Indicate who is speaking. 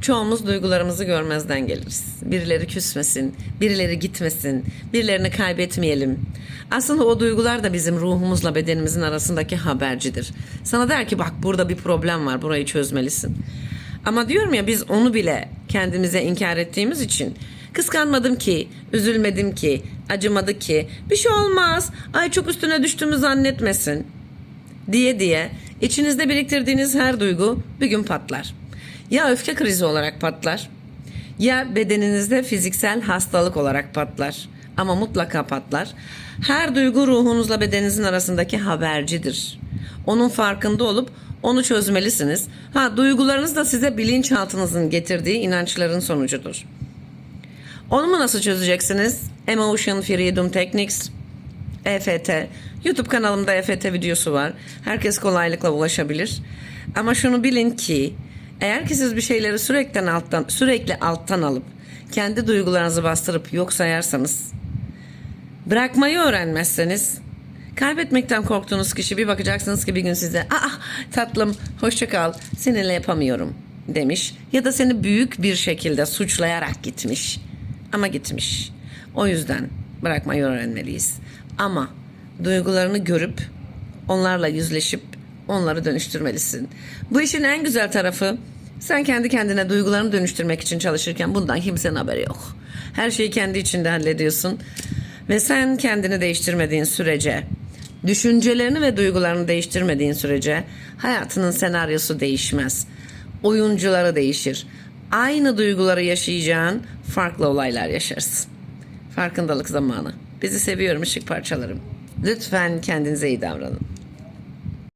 Speaker 1: Çoğumuz duygularımızı görmezden geliriz. Birileri küsmesin, birileri gitmesin, birilerini kaybetmeyelim. Aslında o duygular da bizim ruhumuzla bedenimizin arasındaki habercidir. Sana der ki bak burada bir problem var, burayı çözmelisin. Ama diyorum ya biz onu bile kendimize inkar ettiğimiz için kıskanmadım ki, üzülmedim ki, acımadı ki, bir şey olmaz, ay çok üstüne düştüğümü zannetmesin diye diye içinizde biriktirdiğiniz her duygu bir gün patlar. Ya öfke krizi olarak patlar ya bedeninizde fiziksel hastalık olarak patlar. Ama mutlaka patlar. Her duygu ruhunuzla bedeninizin arasındaki habercidir. Onun farkında olup onu çözmelisiniz. Ha duygularınız da size bilinçaltınızın getirdiği inançların sonucudur. Onu mu nasıl çözeceksiniz? Emotion Freedom Techniques EFT. YouTube kanalımda EFT videosu var. Herkes kolaylıkla ulaşabilir. Ama şunu bilin ki eğer ki siz bir şeyleri sürekli alttan sürekli alttan alıp kendi duygularınızı bastırıp yok sayarsanız bırakmayı öğrenmezseniz kaybetmekten korktuğunuz kişi bir bakacaksınız ki bir gün size aa tatlım hoşça kal seninle yapamıyorum demiş ya da seni büyük bir şekilde suçlayarak gitmiş ama gitmiş. O yüzden bırakmayı öğrenmeliyiz. Ama duygularını görüp onlarla yüzleşip onları dönüştürmelisin. Bu işin en güzel tarafı sen kendi kendine duygularını dönüştürmek için çalışırken bundan kimsenin haberi yok. Her şeyi kendi içinde hallediyorsun. Ve sen kendini değiştirmediğin sürece, düşüncelerini ve duygularını değiştirmediğin sürece hayatının senaryosu değişmez. Oyuncuları değişir. Aynı duyguları yaşayacağın farklı olaylar yaşarsın. Farkındalık zamanı. Bizi seviyorum ışık parçalarım. Lütfen kendinize iyi davranın.